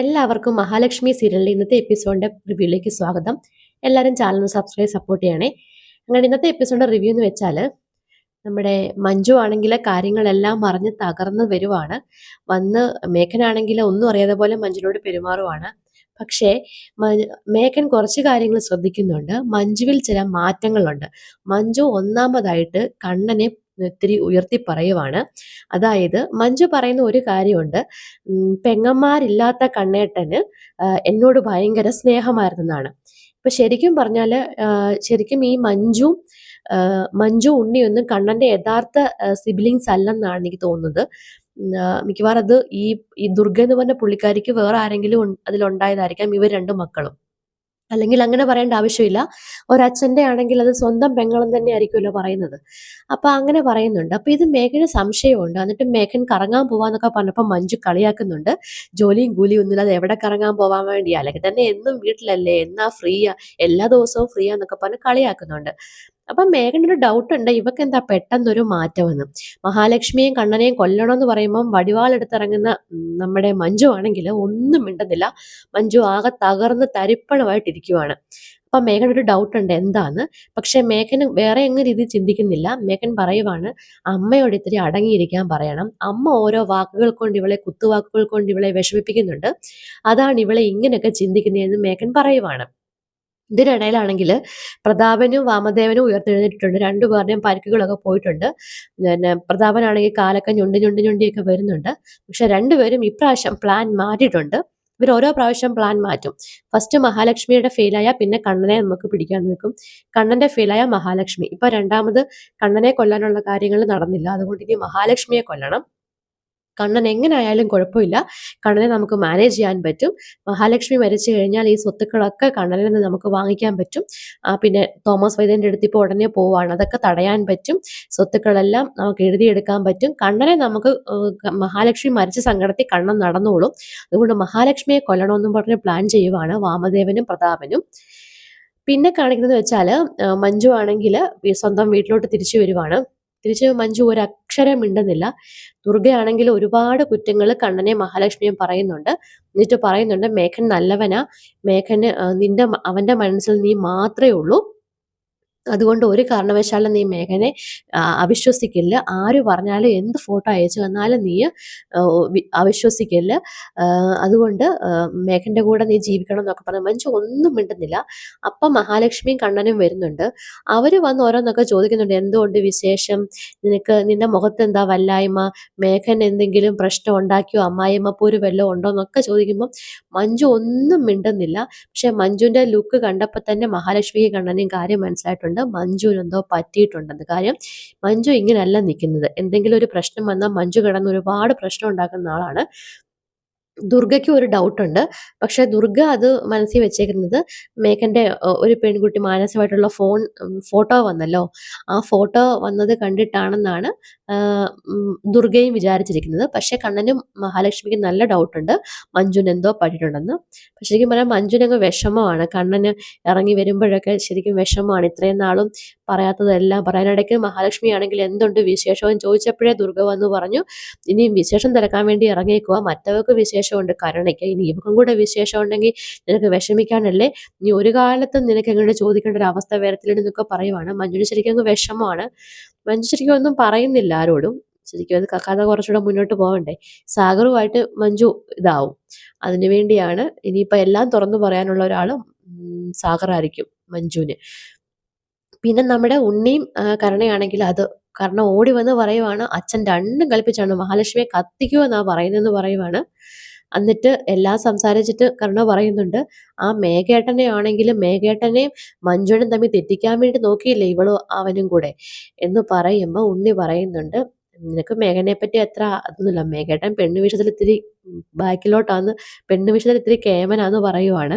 എല്ലാവർക്കും മഹാലക്ഷ്മി സീരിയലിന്റെ ഇന്നത്തെ എപ്പിസോഡിന്റെ റിവ്യൂയിലേക്ക് സ്വാഗതം. എല്ലാവരും ചാനൽ സബ്സ്ക്രൈബ് സപ്പോർട്ട് ചെയ്യണേ. അങ്ങനെ ഇന്നത്തെ എപ്പിസോഡിന്റെ റിവ്യൂ എന്ന് വെച്ചാൽ നമ്മുടെ മഞ്ജു ആണെങ്കിൽ കാര്യങ്ങളെല്ലാം മറിഞ്ഞ് തകർന്ന് വരുവാണ്. വന്ന് മേഘനാണെങ്കിൽ ഒന്നും അറിയാതെ പോലെ മഞ്ജുവിനോട് പെരുമാറുവാണ്. പക്ഷേ മേഘൻ കുറച്ച് കാര്യങ്ങൾ ശ്രദ്ധിക്കുന്നുണ്ട്. മഞ്ജുവിൽ ചില മാറ്റങ്ങളുണ്ട്. മഞ്ജു ഒന്നാമതായിട്ട് കണ്ണനെ ഇത്തിരി ഉയർത്തി പറയുവാണ്. അതായത് മഞ്ജു പറയുന്ന ഒരു കാര്യമുണ്ട്. പെങ്ങന്മാരില്ലാത്ത കണ്ണേട്ടന് എന്നോട് ഭയങ്കര സ്നേഹമായിരുന്നെന്നാണ്. ഇപ്പൊ ശരിക്കും പറഞ്ഞാൽ ശരിക്കും ഈ മഞ്ജു മഞ്ജു ഉണ്ണിയൊന്നും കണ്ണന്റെ യഥാർത്ഥ സിബിലിങ്സ് അല്ലെന്നാണ് എനിക്ക് തോന്നുന്നത്. മിക്കവാറും അത് ഈ ഈ ദുർഗ എന്ന് പറഞ്ഞ പുള്ളിക്കാരിക്ക് വേറെ ആരെങ്കിലും അതിലുണ്ടായതായിരിക്കാം ഇവർ രണ്ടു മക്കളും. അല്ലെങ്കിൽ അങ്ങനെ പറയേണ്ട ആവശ്യമില്ല. ഒരച്ഛന്റെ ആണെങ്കിൽ അത് സ്വന്തം പെങ്ങളും തന്നെ ആയിരിക്കുമല്ലോ പറയുന്നത്. അപ്പൊ അങ്ങനെ പറയുന്നുണ്ട്. അപ്പൊ ഇത് മേഘന് സംശയമുണ്ട്. എന്നിട്ട് മേഘൻ കറങ്ങാൻ പോവാന്നൊക്കെ പറഞ്ഞപ്പോൾ മഞ്ജു കളിയാക്കുന്നുണ്ട്. ജോലിയും കൂലിയും ഒന്നുമില്ലാതെ എവിടെ കറങ്ങാൻ പോവാൻ വേണ്ടിയാ? അല്ലെങ്കിൽ തന്നെ എന്നും വീട്ടിലല്ലേ? എന്നാ ഫ്രീയാ? എല്ലാ ദിവസവും ഫ്രീയാന്നൊക്കെ പറഞ്ഞ് കളിയാക്കുന്നുണ്ട്. അപ്പൊ മേഘനൊരു ഡൗട്ട് ഉണ്ട്. ഇവക്ക് എന്താ പെട്ടെന്നൊരു മാറ്റമെന്ന്. മഹാലക്ഷ്മിയും കണ്ണനെയും കൊല്ലണം എന്ന് പറയുമ്പം വടിവാളെടുത്തിറങ്ങുന്ന നമ്മുടെ മഞ്ജു ആണെങ്കിൽ ഒന്നും മിണ്ടുന്നില്ല. മഞ്ജു ആകെ തകർന്ന് തരിപ്പണമായിട്ടിരിക്കുവാണ്. അപ്പൊ മേഘൻ ഒരു ഡൗട്ട് ഉണ്ട്. എന്താന്ന്? പക്ഷെ മേഘന് വേറെ എങ്ങനെ രീതിയിൽ ചിന്തിക്കുന്നില്ല. മേഘൻ പറയുവാണ് അമ്മയോട് ഇത്തിരി അടങ്ങിയിരിക്കാൻ പറയണം. അമ്മ ഓരോ വാക്കുകൾ കൊണ്ട് ഇവളെ കുത്തുവാക്കുകൾ കൊണ്ട് ഇവളെ വിഷമിപ്പിക്കുന്നുണ്ട്. അതാണ് ഇവളെ ഇങ്ങനെയൊക്കെ ചിന്തിക്കുന്നതെന്ന് മേഘൻ പറയുവാണ്. ഇതിനിടയിലാണെങ്കിൽ പ്രതാപനും വാമദേവനും ഉയർത്തെഴുന്നേറ്റിട്ടുണ്ട്. രണ്ടുപേരുടെയും പരിക്കുകളൊക്കെ പോയിട്ടുണ്ട്. പിന്നെ പ്രതാപനാണെങ്കിൽ കാലൊക്കെ ഞൊണ്ടി ഞൊണ്ടി ഞൊണ്ടിയൊക്കെ വരുന്നുണ്ട്. പക്ഷെ രണ്ടുപേരും ഇപ്രാവശ്യം പ്ലാൻ മാറ്റിയിട്ടുണ്ട്. ഇവർ ഓരോ പ്രാവശ്യം പ്ലാൻ മാറ്റും. ഫസ്റ്റ് മഹാലക്ഷ്മിയുടെ ഫെയിലായ പിന്നെ കണ്ണനെ നമുക്ക് പിടിക്കാൻ നോക്കും കണ്ണന്റെ ഫെയിലായ മഹാലക്ഷ്മി. ഇപ്പൊ രണ്ടാമത് കണ്ണനെ കൊല്ലാനുള്ള കാര്യങ്ങൾ നടന്നില്ല. അതുകൊണ്ട് ഇനി മഹാലക്ഷ്മിയെ കൊല്ലണം. കണ്ണൻ എങ്ങനെയായാലും കുഴപ്പമില്ല. കണ്ണനെ നമുക്ക് മാനേജ് ചെയ്യാൻ പറ്റും. മഹാലക്ഷ്മി മരിച്ചു കഴിഞ്ഞാൽ ഈ സ്വത്തുക്കളൊക്കെ കണ്ണനിൽ നിന്ന് നമുക്ക് വാങ്ങിക്കാൻ പറ്റും. പിന്നെ തോമസ് വൈദ്യന്റെ അടുത്ത് ഇപ്പോൾ ഉടനെ പോവാണ്. അതൊക്കെ തടയാൻ പറ്റും. സ്വത്തുക്കളെല്ലാം നമുക്ക് എഴുതിയെടുക്കാൻ പറ്റും. കണ്ണനെ നമുക്ക് മഹാലക്ഷ്മി മരിച്ച സങ്കടത്തിൽ കണ്ണൻ നടന്നോളും. അതുകൊണ്ട് മഹാലക്ഷ്മിയെ കൊല്ലണമെന്നും പറഞ്ഞ് പ്ലാൻ ചെയ്യുവാണ് വാമദേവനും പ്രതാപനും. പിന്നെ കാണിക്കുന്നത് വെച്ചാൽ മഞ്ജു ആണെങ്കിൽ സ്വന്തം വീട്ടിലോട്ട് തിരിച്ചു വരുവാണ്. തിരിച്ച് മഞ്ജു ഒരു അക്ഷരം മിണ്ടുന്നില്ല ദുർഗയാണെങ്കിൽ ഒരുപാട് കുറ്റങ്ങൾ കണ്ണനെ മഹാലക്ഷ്മിയും പറയുന്നുണ്ട്. എന്നിട്ട് പറയുന്നുണ്ട് മേഘൻ നല്ലവനാ. മേഘന് നിന്റെ അവന്റെ മനസ്സിൽ നീ മാത്രമേ ഉള്ളൂ. അതുകൊണ്ട് ഒരു കാരണവശാലും നീ മേഘനെ അവിശ്വസിക്കില്ല. ആര് പറഞ്ഞാലും എന്ത് ഫോട്ടോ അയച്ചു വന്നാലും നീ അവിശ്വസിക്കില്ല. അതുകൊണ്ട് മേഘന്റെ കൂടെ നീ ജീവിക്കണം എന്നൊക്കെ പറഞ്ഞു മനുഷ്യ ഒന്നും മിണ്ടുന്നില്ല. അപ്പം മഹാലക്ഷ്മിയും കണ്ണനും വരുന്നുണ്ട്. അവർ വന്ന് ഓരോന്നൊക്കെ ചോദിക്കുന്നുണ്ട്. എന്തുകൊണ്ട് വിശേഷം? നിനക്ക് നിന്റെ മുഖത്ത് എന്താ വല്ലായ്മ? മേഘൻ എന്തെങ്കിലും പ്രശ്നം ഉണ്ടാക്കിയോ? അമ്മായിമ്മ പോര് വല്ലതും ഉണ്ടോ എന്നൊക്കെ ചോദിക്കുമ്പോൾ മഞ്ജു ഒന്നും മിണ്ടുന്നില്ല. പക്ഷെ മഞ്ജുവിന്റെ ലുക്ക് കണ്ടപ്പോൾ തന്നെ മഹാലക്ഷ്മിക്ക് കണ്ണനും കാര്യം മനസ്സിലായിട്ടുണ്ട്. മഞ്ജുവിന് എന്തോ പറ്റിയിട്ടുണ്ടെന്ന് കാര്യം മഞ്ജു ഇങ്ങനെയല്ല നിൽക്കുന്നത്. എന്തെങ്കിലും ഒരു പ്രശ്നം വന്നാൽ മഞ്ജു കിടന്ന് ഒരുപാട് പ്രശ്നം ഉണ്ടാക്കുന്ന ആളാണ്. ദുർഗയ്ക്ക് ഒരു ഡൗട്ട് ഉണ്ട്. പക്ഷെ ദുർഗ അത് മനസ്സിൽ വെച്ചേക്കുന്നത് മേഘന്റെ ഒരു പെൺകുട്ടി മാനസികമായിട്ടുള്ള ഫോൺ ഫോട്ടോ വന്നല്ലോ. ആ ഫോട്ടോ വന്നത് കണ്ടിട്ടാണെന്നാണ് ദുർഗയും വിചാരിച്ചിരിക്കുന്നത്. പക്ഷെ കണ്ണനും മഹാലക്ഷ്മിക്ക് നല്ല ഡൗട്ട് ഉണ്ട്. മഞ്ജുന് എന്തോ പറ്റിയിട്ടുണ്ടെന്ന്. പക്ഷെ ശരിക്കും പറഞ്ഞാൽ മഞ്ജുനങ്ങ് വിഷമമാണ്. കണ്ണന് ഇറങ്ങി വരുമ്പോഴൊക്കെ ശരിക്കും വിഷമമാണ്. ഇത്രയും നാളും പറയാത്തതെല്ലാം പറയാനിടയ്ക്ക് മഹാലക്ഷ്മി ആണെങ്കിൽ എന്തുണ്ട് വിശേഷവും ചോദിച്ചപ്പോഴേ ദുർഗ വന്നു പറഞ്ഞു ഇനിയും വിശേഷം തിരക്കാൻ വേണ്ടി ഇറങ്ങിയേക്കുക മറ്റവർക്ക് വിശേഷമുണ്ട്. കരുണയ്ക്ക് ഇനി ഇവക്കും കൂടെ വിശേഷം ഉണ്ടെങ്കിൽ നിനക്ക് വിഷമിക്കാനല്ലേ? നീ ഒരു കാലത്തും നിനക്ക് എങ്ങനെ ചോദിക്കേണ്ട ഒരു അവസ്ഥ വരത്തില്ലെന്നൊക്കെ പറയുവാണ്. മഞ്ജുനി ശരിക്കും അങ്ങ് വിഷമമാണ്. മഞ്ജു ശരിക്കും ഒന്നും പറയുന്നില്ല ആരോടും. ശരിക്കും അത് കഥ കുറച്ചുകൂടെ മുന്നോട്ട് പോകണ്ടേ? സാഗറുമായിട്ട് മഞ്ജു ഇതാവും. അതിനു വേണ്ടിയാണ് ഇനിയിപ്പോൾ എല്ലാം തുറന്നു പറയാനുള്ള ഒരാൾ സാഗറായിരിക്കും മഞ്ജുവിന്. പിന്നെ നമ്മുടെ ഉണ്ണിയും കരുണയാണെങ്കിൽ അത് കാരണം ഓടി വന്ന് പറയുവാണ് അച്ഛൻ രണ്ടും കൽപ്പിച്ചാണ് മഹാലക്ഷ്മിയെ കത്തിക്കുമെന്നാണ് പറയുന്നതെന്ന് പറയുവാണ്. എന്നിട്ട് എല്ലാം സംസാരിച്ചിട്ട് കരുണ പറയുന്നുണ്ട് ആ മേഘേട്ടനെ ആണെങ്കിലും മേഘേട്ടനെയും മഞ്ജുനും തമ്മിൽ തെറ്റിക്കാൻ വേണ്ടി നോക്കിയില്ലേ ഇവളോ അവനും കൂടെ? എന്ന് പറയുമ്പോൾ ഉണ്ണി പറയുന്നുണ്ട് നിനക്ക് മേഘനെ പറ്റി എത്ര അതൊന്നുമില്ല. മേഘേട്ടൻ പെണ്ണു വിഷയത്തിൽ ഇത്തിരി ബാക്കിലോട്ടാന്ന് പെണ്ണു വിഷയത്തിൽ ഇത്തിരി കേമനാന്ന് പറയുവാണ്.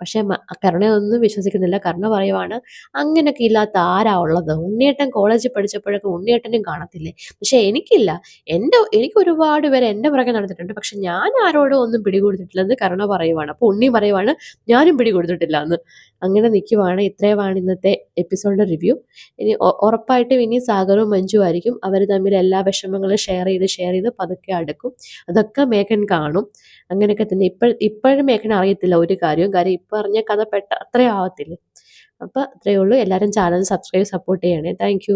പക്ഷെ കരുണയൊന്നും വിശ്വസിക്കുന്നില്ല. കരുണ പറയുവാണ് അങ്ങനെയൊക്കെ ഇല്ലാത്ത ആരാ ഉള്ളത്? ഉണ്ണിയേട്ടൻ കോളേജിൽ പഠിച്ചപ്പോഴൊക്കെ ഉണ്ണിയേട്ടനും കാണത്തില്ലേ? പക്ഷെ എനിക്കില്ല. എന്റെ എനിക്ക് ഒരുപാട് പേര് എന്റെ പുറകെ നടന്നിട്ടുണ്ട്. പക്ഷെ ഞാൻ ആരോടും ഒന്നും പിടികൊടുത്തിട്ടില്ല എന്ന് കരുണ പറയുവാണ്. അപ്പോൾ ഉണ്ണി പറയുവാണ് ഞാനും പിടികൊടുത്തിട്ടില്ല എന്ന് അങ്ങനെ നിൽക്കുവാണ്. ഇത്രയുമാണ് ഇന്നത്തെ എപ്പിസോഡിന്റെ റിവ്യൂ. ഇനി ഉറപ്പായിട്ടും ഇനി സാഗറും മഞ്ജു ആയിരിക്കും. അവർ തമ്മിൽ എല്ലാ വിഷമങ്ങളും ഷെയർ ചെയ്ത് ഷെയർ ചെയ്ത് പതുക്കെ അടുക്കും. അതൊക്കെ മേഘൻ കാണും. അങ്ങനെയൊക്കെ തന്നെ. ഇപ്പോഴും ഇപ്പോഴും മേഘൻ അറിയത്തില്ല ഒരു കാര്യവും. കാര്യം ഇപ്പം അറിഞ്ഞ കഥ പെട്ട അത്രയും ആവത്തില്ലേ. അപ്പോൾ അത്രയേ ഉള്ളൂ. എല്ലാവരും ചാനൽ സബ്സ്ക്രൈബ് സപ്പോർട്ട് ചെയ്യണേ. താങ്ക്